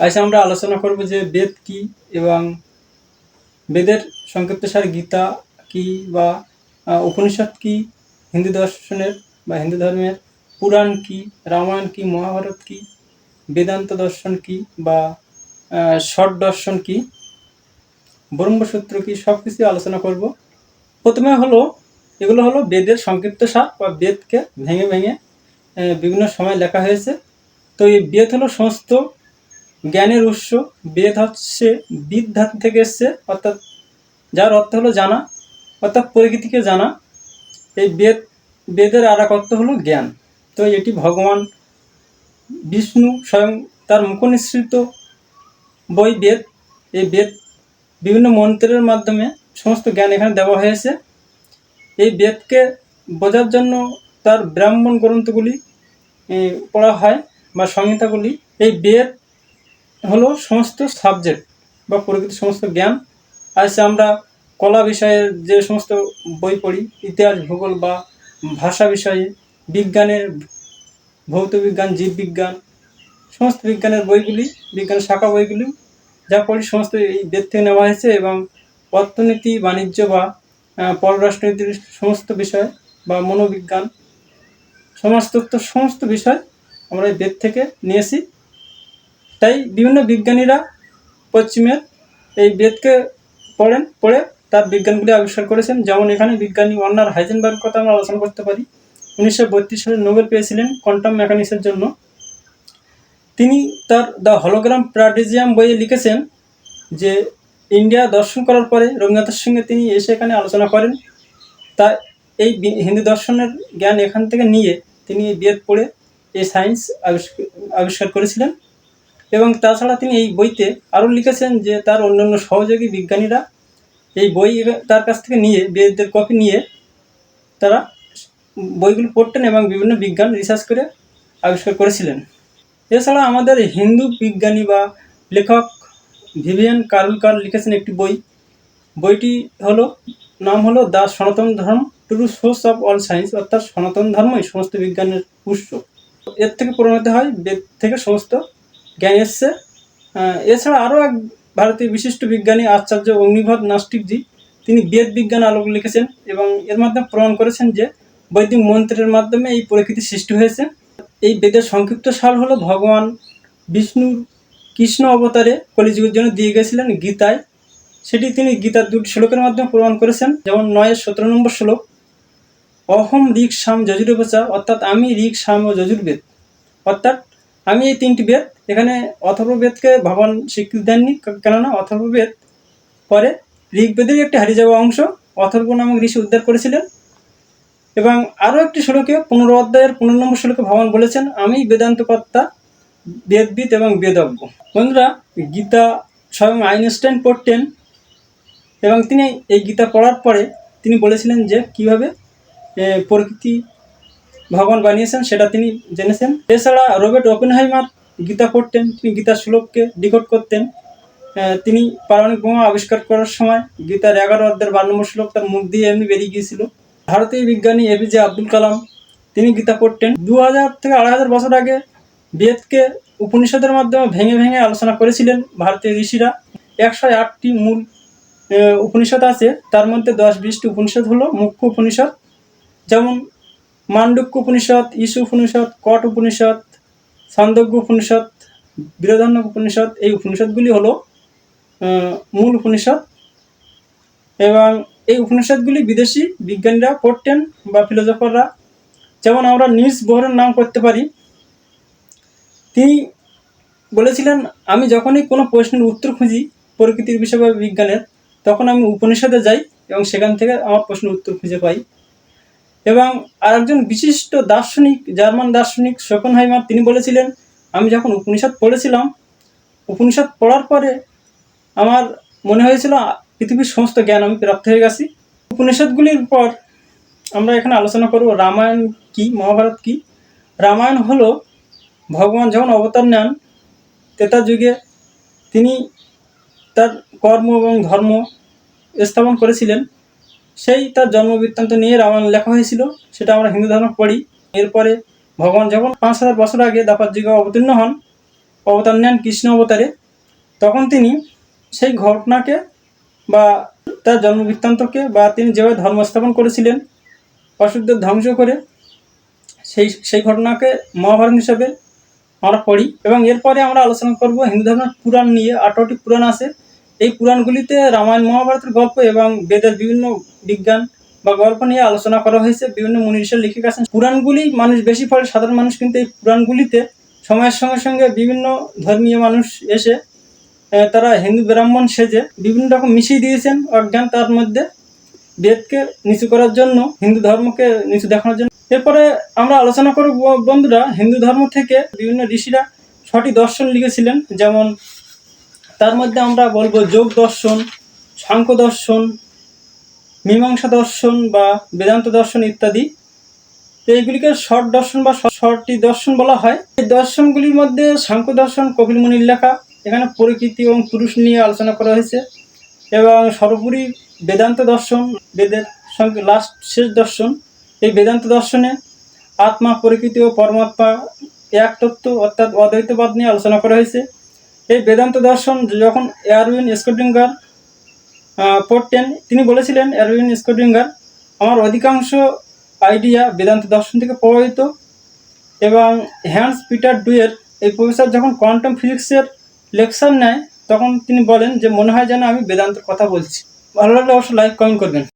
আজ আমরা আলোচনা করব যে বেদ কি এবং বেদের সংক্ষিপ্তসার গীতা কি বা উপনিষদ কি, হিন্দু দর্শনের বা হিন্দু ধর্মের পুরাণ কি, রামায়ণ কি, মহাভারত কি, বেদান্ত দর্শন কি বা ষট দর্শন কি, ব্রহ্মসূত্র কি সব কিছু আলোচনা করব। প্রথমে হলো, এগুলো হলো বেদের সংক্ষিপ্ত সার বা বেদকে ভেঙে ভেঙে বিভিন্ন সময় লেখা হয়েছে। তো এই বেদ হলো সমস্ত জ্ঞানের উৎস, বেদ হচ্ছে বিদ ধাতু থেকে এসছে, অর্থাৎ যার অর্থ হলো জানা, অর্থাৎ প্রকৃতিকে জানা। এই বেদ, বেদের আর এক অর্থ হলো জ্ঞান। তো এটি ভগবান বিষ্ণু স্বয়ং তার মুখনিসৃত বই বেদ। এই বেদ বিভিন্ন মন্ত্রের মাধ্যমে সমস্ত জ্ঞান এখানে দেওয়া হয়েছে। এই বেদকে বোঝার জন্য তার ব্রাহ্মণ গ্রন্থগুলি পড়া হয় বা সংহিতাগুলি। এই বেদ হলো সমস্ত সাবজেক্ট বা প্রকৃতির সমস্ত জ্ঞান। আজ আমরা কলা বিষয়ের যে সমস্ত বই পড়ি, ইতিহাস, ভূগোল বা ভাষা বিষয়ে, বিজ্ঞানের, ভৌত বিজ্ঞান জীববিজ্ঞান সমস্ত বিজ্ঞানের বইগুলি, বিজ্ঞান শাখা বইগুলি যা পড়ি সমস্ত এই বেদ থেকে নেওয়া হয়েছে এবং অর্থনীতি, বাণিজ্য বা পররাষ্ট্রনীতির সমস্ত বিষয় বা মনোবিজ্ঞান, সমাজতত্ত্ব সমস্ত বিষয় আমরা এই বেদ থেকে নিয়েছি তাই বিভিন্ন বিজ্ঞানীরা পশ্চিমের এই বেদকে পড়েন, পড়ে তার বিজ্ঞানগুলি আবিষ্কার করেছেন। যেমন এখানে বিজ্ঞানী ওয়ার্নার হাইজেনবার্গ কথা আমরা আলোচনা করতে পারি। উনিশশো বত্রিশ সালে নোবেল পেয়েছিলেন কোয়ান্টাম মেকানিক্সের জন্য। তিনি তার দ্য হলোগ্রাম প্রাডিজিয়াম বইয়ে লিখেছেন যে, ইন্ডিয়া দর্শন করার পরে রবীন্দ্রনাথের সঙ্গে তিনি এসে এখানে আলোচনা করেন। তা এই হিন্দু দর্শনের জ্ঞান এখান থেকে নিয়ে তিনি বেদ পড়ে এই সায়েন্স আবিষ্কার করেছিলেন। এবং তাছাড়া তিনি এই বইতে আরও লিখেছেন যে তার অন্যান্য সহযোগী বিজ্ঞানীরা এই বই তার কাছ থেকে নিয়ে বেদের কপি নিয়ে তারা বইগুলো পড়তেন এবং বিভিন্ন বিজ্ঞান রিসার্চ করে আবিষ্কার করেছিলেন। এছাড়া আমাদের হিন্দু বিজ্ঞানী বা লেখক ভিভিয়ান কারুলকার লিখেছেন একটি বই। বইটি হলো, নাম হলো the Sanatan Dharma to source of all science, অর্থাৎ সনাতন ধর্মই সমস্ত বিজ্ঞানের উৎস। এর থেকে প্রমাণিত হয় বেদ থেকে সমস্ত জ্ঞান এসছে এছাড়া আরও এক ভারতীয় বিশিষ্ট বিজ্ঞানী আচার্য অগ্নিভদ নাস্টিকজি, তিনি বেদ বিজ্ঞান আলোক লিখেছেন এবং এর মাধ্যমে প্রমাণ করেছেন যে বৈদিক মন্ত্রের মাধ্যমে এই প্রকৃতি সৃষ্টি হয়েছে। এই বেদের সংক্ষিপ্ত সাল হলো ভগবান বিষ্ণুর কৃষ্ণ অবতারে কলিযুগের জন্য দিয়ে গেছিলেন গীতায়। সেটি তিনি গীতার দুটি শ্লোকের মাধ্যমে প্রমাণ করেছেন, যেমন নয়ের সতেরো নম্বর শ্লোক, অহম ঋক সাম যজুর্বেচা অর্থাৎ আমি ঋক সাম ও যজুর্বেদ। অর্থাৎ আমি এই তিনটি বেদ এখানে অথর্ববেদকে ভগবান স্বীকৃতি দেননি কেননা অথর্ববেদ পরে ঋগ্বেদের একটি হারিয়ে যাওয়া অংশ, অথর্ব নামক ঋষি উদ্ধার করেছিলেন। এবং আরও একটি শ্লোকে পনেরো অধ্যায়ের পনেরো নম্বর শ্লোকে ভগবান বলেছেন, আমি বেদান্ত কর্তা বেদবিদ এবং বেদজ্ঞ। বন্ধুরা, গীতা স্বয়ং আইনস্টাইন পড়তেন এবং তিনি এই গীতা পড়ার পরে তিনি বলেছিলেন যে কীভাবে প্রকৃতি ভগবান বানিয়েছেন সেটা তিনি জেনেছেন। এছাড়া রবার্ট ওপেনহাইমার গীতা পড়তেন, তিনি গীতা শ্লোককে ডিকোড করতেন। তিনি পারমাণবিক বোমা আবিষ্কার করার সময় গীতার এগারো অধ্যায়ের বারো নম্বর শ্লোক তার মুখ দিয়ে এমনি বেরিয়ে গিয়েছিল। ভারতীয় বিজ্ঞানী এপিজে আব্দুল কালাম, তিনি গীতা পড়তেন। দু হাজার থেকে আড়াই হাজার বছর আগে বেদকে উপনিষদের মাধ্যমে ভেঙে ভেঙে আলোচনা করেছিলেন ভারতীয় ঋষিরা। একশো আটটি মূল উপনিষদ আছে, তার মধ্যে দশ বিশটি উপনিষদ হলো মুখ্য উপনিষদ, যেমন মান্ডুক্য উপনিষদ ঈশু উপনিষদ, কট উপনিষদ ছান্দজ্ঞ উপনিষদ বীরধন্য উপনিষদ, এই উপনিষদগুলি হলো মূল উপনিষদ। এবং এই উপনিষদগুলি বিদেশি বিজ্ঞানীরা পড়তেন বা ফিলোজফাররা যেমন আমরা নিউজ বোহরের নাম করতে পারি। তিনি বলেছিলেন, আমি যখনই কোনো প্রশ্নের উত্তর খুঁজি প্রকৃতির বিষয় বা বিজ্ঞানের, তখন আমি উপনিষদে যাই এবং সেখান থেকে আমার প্রশ্নের উত্তর খুঁজে পাই। এবং আরেকজন বিশিষ্ট দার্শনিক, জার্মান দার্শনিক শোকন শোকনহাইমার তিনি বলেছিলেন, আমি যখন উপনিষদ পড়েছিলাম, উপনিষদ পড়ার পরে আমার মনে হয়েছিল, পৃথিবীর সমস্ত জ্ঞান আমি প্রাপ্ত হয়ে গেছি। উপনিষদগুলির পর আমরা এখানে আলোচনা করব, রামায়ণ কি, মহাভারত কি? রামায়ণ হলো ভগবান যখন অবতার নেন, তেতা যুগে তিনি তার কর্ম এবং ধর্ম স্থাপন করেছিলেন। সেই তার জন্ম বৃত্তান্ত নিয়ে রামায়ণ লেখা হয়েছিল, সেটা আমরা হিন্দু ধর্ম পড়ি। এরপরে ভগবান যখন পাঁচ হাজার বছর আগে দাপার যুগে অবতীর্ণ হন অবতার নেন কৃষ্ণ অবতারে, তখন তিনি সেই ঘটনাকে বা তার জন্মবৃত্তান্তকে বা তিনি যেভাবে ধর্ম স্থাপন করেছিলেন অসুরদের ধ্বংস করে সেই সেই ঘটনাকে মহাভারত হিসাবে আমরা পড়ি। এবং এরপরে আমরা আলোচনা করব হিন্দু ধর্মের পুরাণ নিয়ে, আঠারোটি পুরাণ আছে। এই পুরাণগুলিতে রামায়ণ, মহাভারতের গল্প এবং বেদের বিভিন্ন বিজ্ঞান বা গল্প নিয়ে আলোচনা করা হয়েছে। বিভিন্ন মনীষীর লিখে গেছেন পুরাণগুলি মানুষ বেশি পড়ে সাধারণ মানুষ কিন্তু এই পুরাণগুলিতে সময়ের সঙ্গে সঙ্গে বিভিন্ন ধর্মীয় মানুষ এসে তারা হিন্দু ব্রাহ্মণ সেজে বিভিন্ন রকম মিশিয়ে দিয়েছেন অজ্ঞান তার মধ্যে বেদকে নিচু করার জন্য, হিন্দু ধর্মকে নিচু দেখানোর জন্য। এরপরে আমরা আলোচনা করব বন্ধুরা, হিন্দু ধর্ম থেকে বিভিন্ন ঋষিরা ছটি দর্শন লিখেছিলেন। যেমন তার মধ্যে আমরা বলব যোগ দর্শন, সাংখ্য দর্শন, মীমাংসা দর্শন বা বেদান্ত দর্শন ইত্যাদি। তো এইগুলিকে শর্ট দর্শন বা শর্টটি দর্শন বলা হয়। এই দর্শনগুলির মধ্যে সাংখ্য দর্শন, কপিল মুনির লেখা, এখানে প্রকৃতি এবং পুরুষ নিয়ে আলোচনা করা হয়েছে। এবং সর্বোপরি বেদান্ত দর্শন, বেদের সঙ্গে লাস্ট শেষ দর্শন। এই বেদান্ত দর্শনে আত্মা, প্রকৃতি ও পরমাত্মা এক তত্ত্ব অর্থাৎ অদ্বৈতবাদ নিয়ে আলোচনা করা হয়েছে। এই বেদান্ত দর্শন যখন এয়ারউইন স্কোডিঙ্গার পড়তেন তিনি বলেছিলেন, এয়ারউইন স্কোডিঙ্গার আমার অধিকাংশ আইডিয়া বেদান্ত দর্শন থেকে প্রভাবিত এবং হ্যান্স পিটার ডুয়ের এই প্রফেসর যখন কোয়ান্টাম ফিজিক্সের লেকচার নেয়, তখন তিনি বলেন যে, মনে হয় যেন আমি বেদান্তের কথা বলছি। ভালো লাগলে অবশ্যই লাইক, কমেন্ট করবেন।